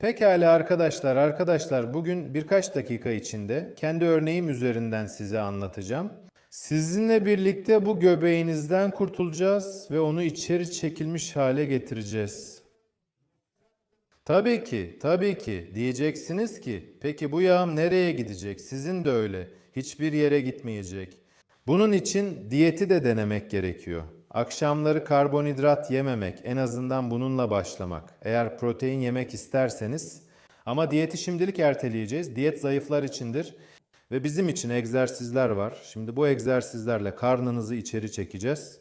Pekala arkadaşlar, arkadaşlar bugün birkaç dakika içinde kendi örneğim üzerinden size anlatacağım. Sizinle birlikte bu göbeğinizden kurtulacağız ve onu içeri çekilmiş hale getireceğiz. Tabii ki, tabii ki diyeceksiniz ki peki bu yağım nereye gidecek? Sizin de öyle. Hiçbir yere gitmeyecek. Bunun için diyeti de denemek gerekiyor. Akşamları karbonhidrat yememek, en azından bununla başlamak. Eğer protein yemek isterseniz ama diyeti şimdilik erteleyeceğiz. Diyet zayıflar içindir ve bizim için egzersizler var. Şimdi bu egzersizlerle karnınızı içeri çekeceğiz.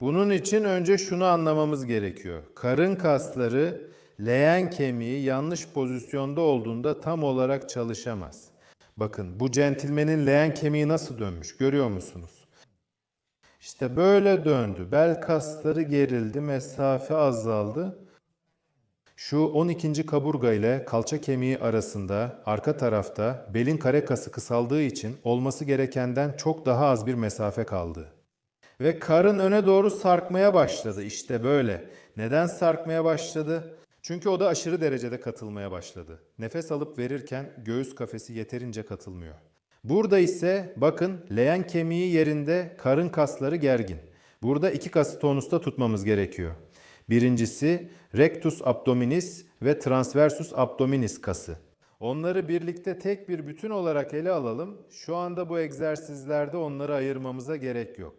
Bunun için önce şunu anlamamız gerekiyor. Karın kasları leğen kemiği yanlış pozisyonda olduğunda tam olarak çalışamaz. Bakın bu centilmenin leğen kemiği nasıl dönmüş görüyor musunuz? İşte böyle döndü. Bel kasları gerildi, mesafe azaldı. Şu 12. kaburga ile kalça kemiği arasında arka tarafta belin kare kası kısaldığı için olması gerekenden çok daha az bir mesafe kaldı. Ve karın öne doğru sarkmaya başladı. İşte böyle. Neden sarkmaya başladı? Çünkü o da aşırı derecede katılmaya başladı. Nefes alıp verirken göğüs kafesi yeterince katılmıyor. Burada ise bakın leğen kemiği yerinde karın kasları gergin. Burada iki kası tonusta tutmamız gerekiyor. Birincisi rectus abdominis ve transversus abdominis kası. Onları birlikte tek bir bütün olarak ele alalım. Şu anda bu egzersizlerde onları ayırmamıza gerek yok.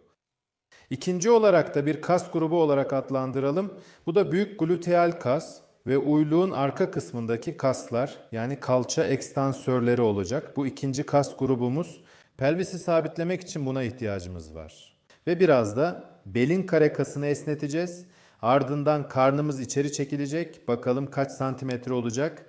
İkinci olarak da bir kas grubu olarak adlandıralım. Bu da büyük gluteal kas ve uyluğun arka kısmındaki kaslar yani kalça ekstansörleri olacak. Bu ikinci kas grubumuz. Pelvisi sabitlemek için buna ihtiyacımız var. Ve biraz da belin kare kasını esneteceğiz. Ardından karnımız içeri çekilecek. Bakalım kaç santimetre olacak.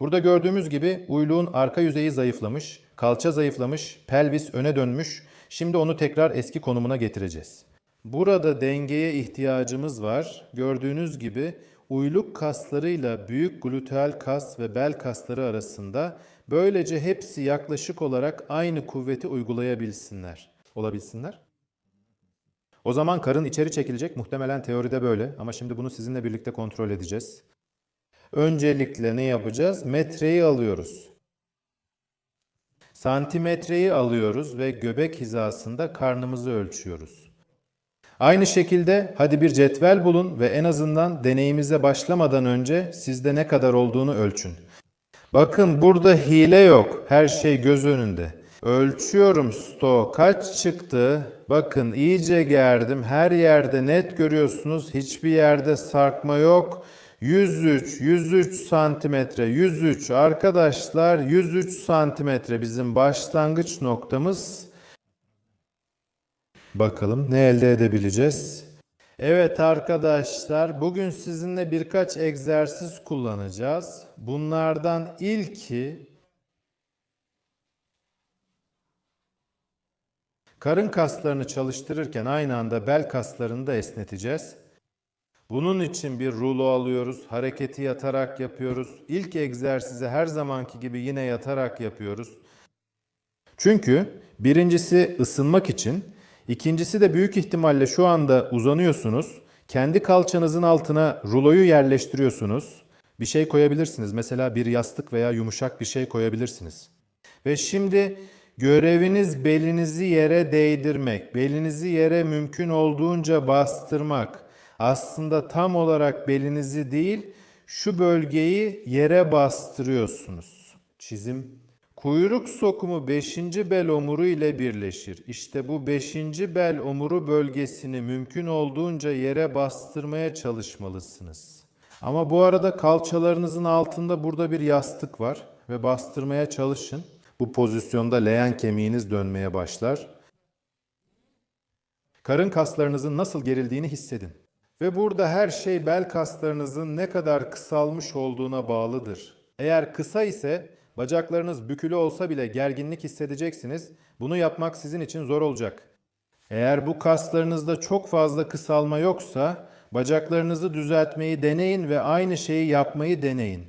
Burada gördüğümüz gibi uyluğun arka yüzeyi zayıflamış, kalça zayıflamış, pelvis öne dönmüş. Şimdi onu tekrar eski konumuna getireceğiz. Burada dengeye ihtiyacımız var. Gördüğünüz gibi uyluk kaslarıyla büyük gluteal kas ve bel kasları arasında böylece hepsi yaklaşık olarak aynı kuvveti uygulayabilsinler. Olabilsinler. O zaman karın içeri çekilecek. Muhtemelen teoride böyle ama şimdi bunu sizinle birlikte kontrol edeceğiz. Öncelikle ne yapacağız? Metreyi alıyoruz. Santimetreyi alıyoruz ve göbek hizasında karnımızı ölçüyoruz. Aynı şekilde hadi bir cetvel bulun ve en azından deneyimize başlamadan önce sizde ne kadar olduğunu ölçün. Bakın burada hile yok. Her şey göz önünde. Ölçüyorum sto kaç çıktı? Bakın iyice gerdim. Her yerde net görüyorsunuz. Hiçbir yerde sarkma yok. 103, 103 santimetre, 103 arkadaşlar 103 santimetre bizim başlangıç noktamız. Bakalım ne elde edebileceğiz? Evet arkadaşlar bugün sizinle birkaç egzersiz kullanacağız. Bunlardan ilki karın kaslarını çalıştırırken aynı anda bel kaslarını da esneteceğiz. Bunun için bir rulo alıyoruz. Hareketi yatarak yapıyoruz. İlk egzersizi her zamanki gibi yine yatarak yapıyoruz. Çünkü birincisi ısınmak için, ikincisi de büyük ihtimalle şu anda uzanıyorsunuz. Kendi kalçanızın altına ruloyu yerleştiriyorsunuz. Bir şey koyabilirsiniz. Mesela bir yastık veya yumuşak bir şey koyabilirsiniz. Ve şimdi göreviniz belinizi yere değdirmek, belinizi yere mümkün olduğunca bastırmak. Aslında tam olarak belinizi değil, şu bölgeyi yere bastırıyorsunuz. Çizim. Kuyruk sokumu 5. bel omuru ile birleşir. İşte bu 5. bel omuru bölgesini mümkün olduğunca yere bastırmaya çalışmalısınız. Ama bu arada kalçalarınızın altında burada bir yastık var ve bastırmaya çalışın. Bu pozisyonda leğen kemiğiniz dönmeye başlar. Karın kaslarınızın nasıl gerildiğini hissedin. Ve burada her şey bel kaslarınızın ne kadar kısalmış olduğuna bağlıdır. Eğer kısa ise bacaklarınız bükülü olsa bile gerginlik hissedeceksiniz. Bunu yapmak sizin için zor olacak. Eğer bu kaslarınızda çok fazla kısalma yoksa bacaklarınızı düzeltmeyi deneyin ve aynı şeyi yapmayı deneyin.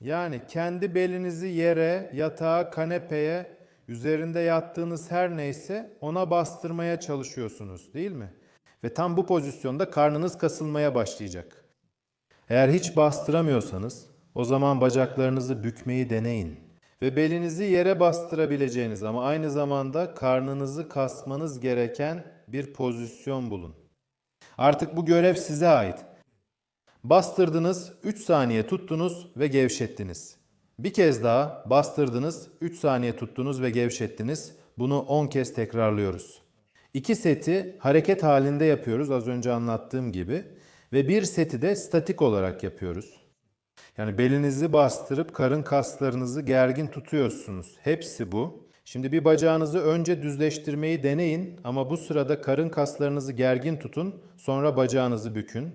Yani kendi belinizi yere, yatağa, kanepeye, üzerinde yattığınız her neyse ona bastırmaya çalışıyorsunuz değil mi? Ve tam bu pozisyonda karnınız kasılmaya başlayacak. Eğer hiç bastıramıyorsanız O zaman bacaklarınızı bükmeyi deneyin. Ve belinizi yere bastırabileceğiniz ama aynı zamanda karnınızı kasmanız gereken bir pozisyon bulun. Artık bu görev size ait. Bastırdınız, 3 saniye tuttunuz ve gevşettiniz. Bir kez daha bastırdınız, 3 saniye tuttunuz ve gevşettiniz. Bunu 10 kez tekrarlıyoruz. İki seti hareket halinde yapıyoruz az önce anlattığım gibi ve bir seti de statik olarak yapıyoruz. Yani belinizi bastırıp karın kaslarınızı gergin tutuyorsunuz. Hepsi bu. Şimdi bir bacağınızı önce düzleştirmeyi deneyin ama bu sırada karın kaslarınızı gergin tutun, sonra bacağınızı bükün.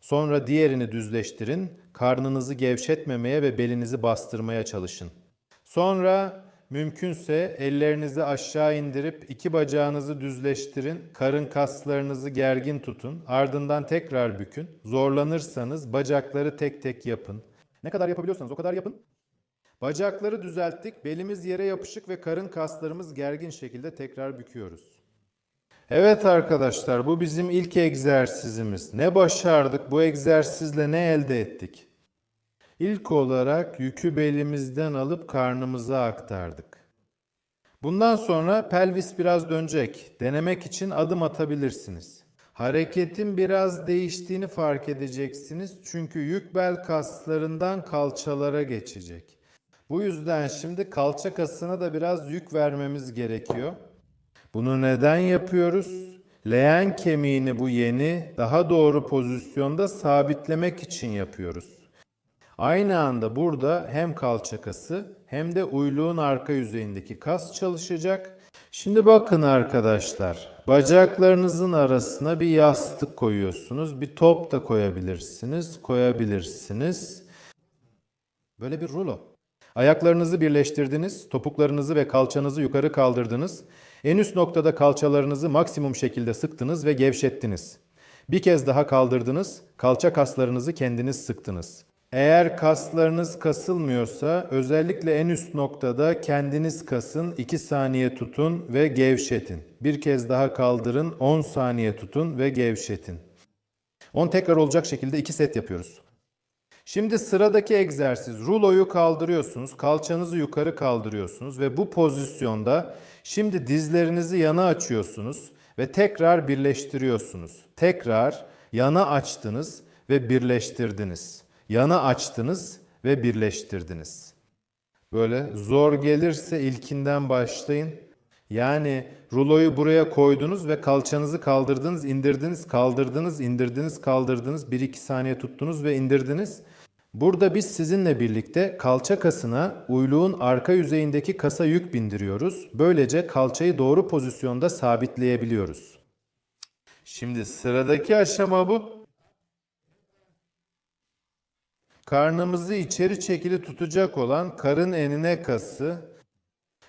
Sonra diğerini düzleştirin, karnınızı gevşetmemeye ve belinizi bastırmaya çalışın. Sonra mümkünse ellerinizi aşağı indirip iki bacağınızı düzleştirin, karın kaslarınızı gergin tutun, ardından tekrar bükün. Zorlanırsanız bacakları tek tek yapın. Ne kadar yapabiliyorsanız o kadar yapın. Bacakları düzelttik, belimiz yere yapışık ve karın kaslarımız gergin şekilde tekrar büküyoruz. Evet arkadaşlar bu bizim ilk egzersizimiz. Ne başardık bu egzersizle ne elde ettik? İlk olarak yükü belimizden alıp karnımıza aktardık. Bundan sonra pelvis biraz dönecek. Denemek için adım atabilirsiniz. Hareketin biraz değiştiğini fark edeceksiniz çünkü yük bel kaslarından kalçalara geçecek. Bu yüzden şimdi kalça kasına da biraz yük vermemiz gerekiyor. Bunu neden yapıyoruz? Leğen kemiğini bu yeni, daha doğru pozisyonda sabitlemek için yapıyoruz. Aynı anda burada hem kalça kası hem de uyluğun arka yüzeyindeki kas çalışacak. Şimdi bakın arkadaşlar, bacaklarınızın arasına bir yastık koyuyorsunuz. Bir top da koyabilirsiniz, koyabilirsiniz. Böyle bir rulo. Ayaklarınızı birleştirdiniz, topuklarınızı ve kalçanızı yukarı kaldırdınız. En üst noktada kalçalarınızı maksimum şekilde sıktınız ve gevşettiniz. Bir kez daha kaldırdınız, kalça kaslarınızı kendiniz sıktınız. Eğer kaslarınız kasılmıyorsa özellikle en üst noktada kendiniz kasın, 2 saniye tutun ve gevşetin. Bir kez daha kaldırın, 10 saniye tutun ve gevşetin. 10 tekrar olacak şekilde 2 set yapıyoruz. Şimdi sıradaki egzersiz ruloyu kaldırıyorsunuz, kalçanızı yukarı kaldırıyorsunuz ve bu pozisyonda şimdi dizlerinizi yana açıyorsunuz ve tekrar birleştiriyorsunuz. Tekrar yana açtınız ve birleştirdiniz. Yana açtınız ve birleştirdiniz. Böyle zor gelirse ilkinden başlayın. Yani ruloyu buraya koydunuz ve kalçanızı kaldırdınız, indirdiniz, kaldırdınız, indirdiniz, kaldırdınız. 1-2 saniye tuttunuz ve indirdiniz. Burada biz sizinle birlikte kalça kasına uyluğun arka yüzeyindeki kasa yük bindiriyoruz. Böylece kalçayı doğru pozisyonda sabitleyebiliyoruz. Şimdi sıradaki aşama bu. Karnımızı içeri çekili tutacak olan karın enine kası.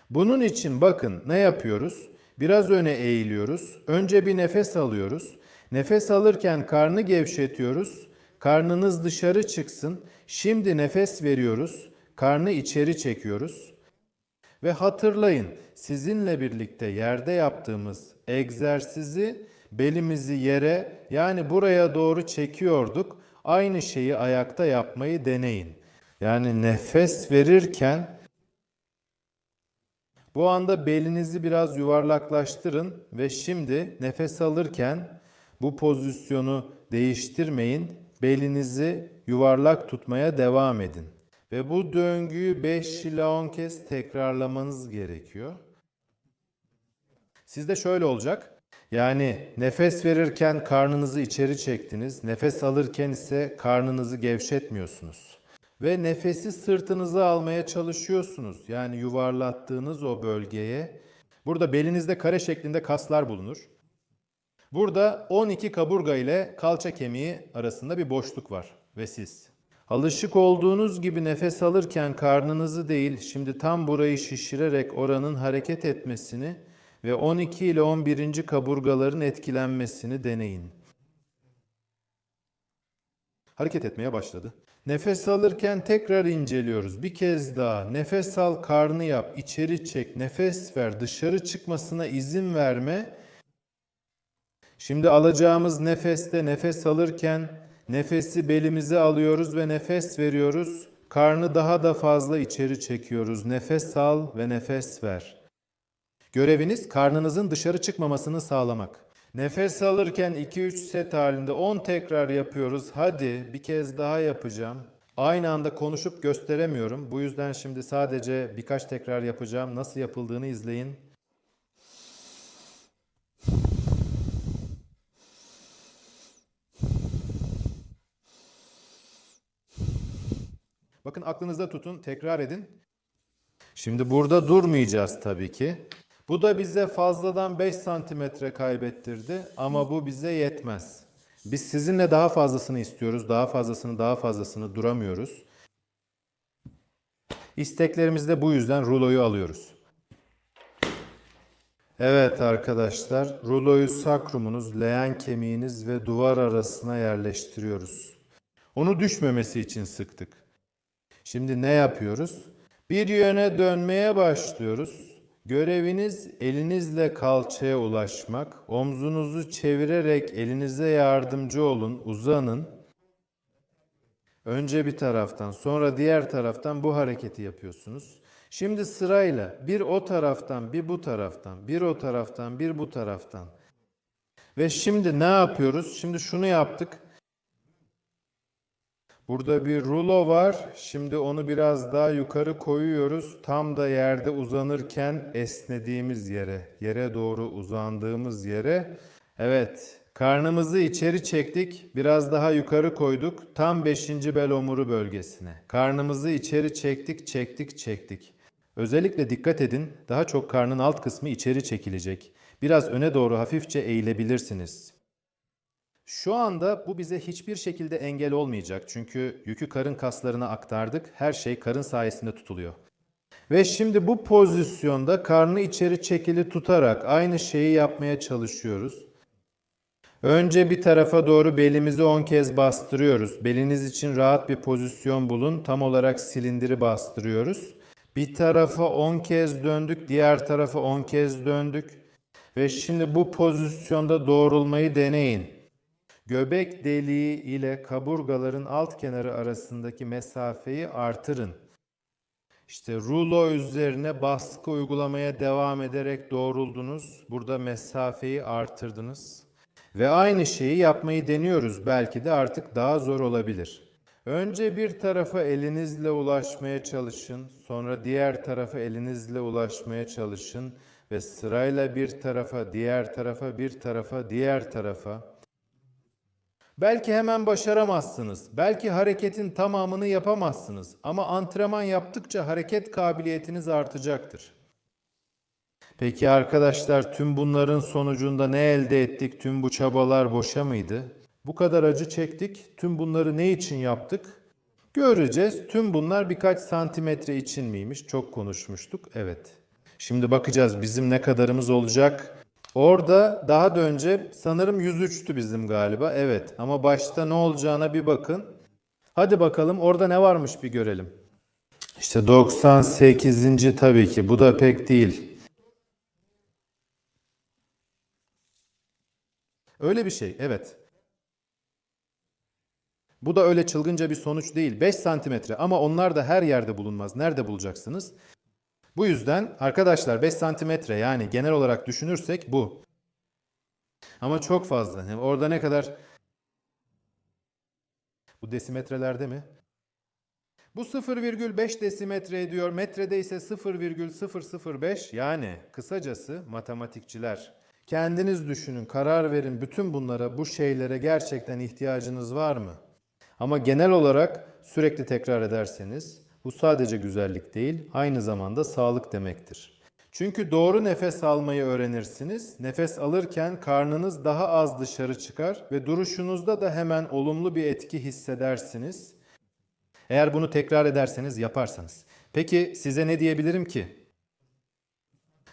Bunun için bakın ne yapıyoruz? Biraz öne eğiliyoruz. Önce bir nefes alıyoruz. Nefes alırken karnı gevşetiyoruz. Karnınız dışarı çıksın. Şimdi nefes veriyoruz. Karnı içeri çekiyoruz. Ve hatırlayın sizinle birlikte yerde yaptığımız egzersizi belimizi yere yani buraya doğru çekiyorduk. Aynı şeyi ayakta yapmayı deneyin. Yani nefes verirken bu anda belinizi biraz yuvarlaklaştırın ve şimdi nefes alırken bu pozisyonu değiştirmeyin. Belinizi yuvarlak tutmaya devam edin. Ve bu döngüyü 5 ila 10 kez tekrarlamanız gerekiyor. Sizde şöyle olacak. Yani nefes verirken karnınızı içeri çektiniz, nefes alırken ise karnınızı gevşetmiyorsunuz. Ve nefesi sırtınıza almaya çalışıyorsunuz. Yani yuvarlattığınız o bölgeye. Burada belinizde kare şeklinde kaslar bulunur. Burada 12 kaburga ile kalça kemiği arasında bir boşluk var ve siz. Alışık olduğunuz gibi nefes alırken karnınızı değil, şimdi tam burayı şişirerek oranın hareket etmesini ve 12 ile 11. kaburgaların etkilenmesini deneyin. Hareket etmeye başladı. Nefes alırken tekrar inceliyoruz. Bir kez daha nefes al, karnı yap, içeri çek, nefes ver, dışarı çıkmasına izin verme. Şimdi alacağımız nefeste nefes alırken nefesi belimize alıyoruz ve nefes veriyoruz. Karnı daha da fazla içeri çekiyoruz. Nefes al ve nefes ver. Göreviniz karnınızın dışarı çıkmamasını sağlamak. Nefes alırken 2-3 set halinde 10 tekrar yapıyoruz. Hadi bir kez daha yapacağım. Aynı anda konuşup gösteremiyorum. Bu yüzden şimdi sadece birkaç tekrar yapacağım. Nasıl yapıldığını izleyin. Bakın aklınızda tutun, tekrar edin. Şimdi burada durmayacağız tabii ki. Bu da bize fazladan 5 santimetre kaybettirdi ama bu bize yetmez. Biz sizinle daha fazlasını istiyoruz. Daha fazlasını, daha fazlasını duramıyoruz. İsteklerimizde bu yüzden ruloyu alıyoruz. Evet arkadaşlar, ruloyu sakrumunuz, leğen kemiğiniz ve duvar arasına yerleştiriyoruz. Onu düşmemesi için sıktık. Şimdi ne yapıyoruz? Bir yöne dönmeye başlıyoruz. Göreviniz elinizle kalçaya ulaşmak. Omzunuzu çevirerek elinize yardımcı olun, uzanın. Önce bir taraftan, sonra diğer taraftan bu hareketi yapıyorsunuz. Şimdi sırayla bir o taraftan, bir bu taraftan, bir o taraftan, bir bu taraftan. Ve şimdi ne yapıyoruz? Şimdi şunu yaptık. Burada bir rulo var. Şimdi onu biraz daha yukarı koyuyoruz. Tam da yerde uzanırken esnediğimiz yere, yere doğru uzandığımız yere. Evet, karnımızı içeri çektik. Biraz daha yukarı koyduk. Tam 5. bel omuru bölgesine. Karnımızı içeri çektik, çektik, çektik. Özellikle dikkat edin. Daha çok karnın alt kısmı içeri çekilecek. Biraz öne doğru hafifçe eğilebilirsiniz. Şu anda bu bize hiçbir şekilde engel olmayacak. Çünkü yükü karın kaslarına aktardık. Her şey karın sayesinde tutuluyor. Ve şimdi bu pozisyonda karnı içeri çekili tutarak aynı şeyi yapmaya çalışıyoruz. Önce bir tarafa doğru belimizi 10 kez bastırıyoruz. Beliniz için rahat bir pozisyon bulun. Tam olarak silindiri bastırıyoruz. Bir tarafa 10 kez döndük, diğer tarafa 10 kez döndük. Ve şimdi bu pozisyonda doğrulmayı deneyin. Göbek deliği ile kaburgaların alt kenarı arasındaki mesafeyi artırın. İşte rulo üzerine baskı uygulamaya devam ederek doğruldunuz. Burada mesafeyi artırdınız. Ve aynı şeyi yapmayı deniyoruz. Belki de artık daha zor olabilir. Önce bir tarafa elinizle ulaşmaya çalışın. Sonra diğer tarafa elinizle ulaşmaya çalışın. Ve sırayla bir tarafa, diğer tarafa, bir tarafa, diğer tarafa. Belki hemen başaramazsınız. Belki hareketin tamamını yapamazsınız. Ama antrenman yaptıkça hareket kabiliyetiniz artacaktır. Peki arkadaşlar tüm bunların sonucunda ne elde ettik? Tüm bu çabalar boşa mıydı? Bu kadar acı çektik. Tüm bunları ne için yaptık? Göreceğiz. Tüm bunlar birkaç santimetre için miymiş? Çok konuşmuştuk. Evet. Şimdi bakacağız bizim ne kadarımız olacak. Orada daha da önce sanırım 103'tü bizim galiba. Evet ama başta ne olacağına bir bakın. Hadi bakalım orada ne varmış bir görelim. İşte 98. tabii ki bu da pek değil. Öyle bir şey evet. Bu da öyle çılgınca bir sonuç değil. 5 santimetre ama onlar da her yerde bulunmaz. Nerede bulacaksınız? Bu yüzden arkadaşlar 5 santimetre yani genel olarak düşünürsek bu. Ama çok fazla. Yani orada ne kadar? Bu desimetrelerde mi? Bu 0,5 desimetre ediyor. Metrede ise 0,005 yani kısacası matematikçiler. Kendiniz düşünün, karar verin. Bütün bunlara, bu şeylere gerçekten ihtiyacınız var mı? Ama genel olarak sürekli tekrar ederseniz bu sadece güzellik değil, aynı zamanda sağlık demektir. Çünkü doğru nefes almayı öğrenirsiniz. Nefes alırken karnınız daha az dışarı çıkar ve duruşunuzda da hemen olumlu bir etki hissedersiniz. Eğer bunu tekrar ederseniz, yaparsanız. Peki size ne diyebilirim ki?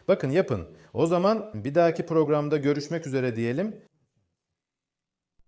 Bakın yapın. O zaman bir dahaki programda görüşmek üzere diyelim.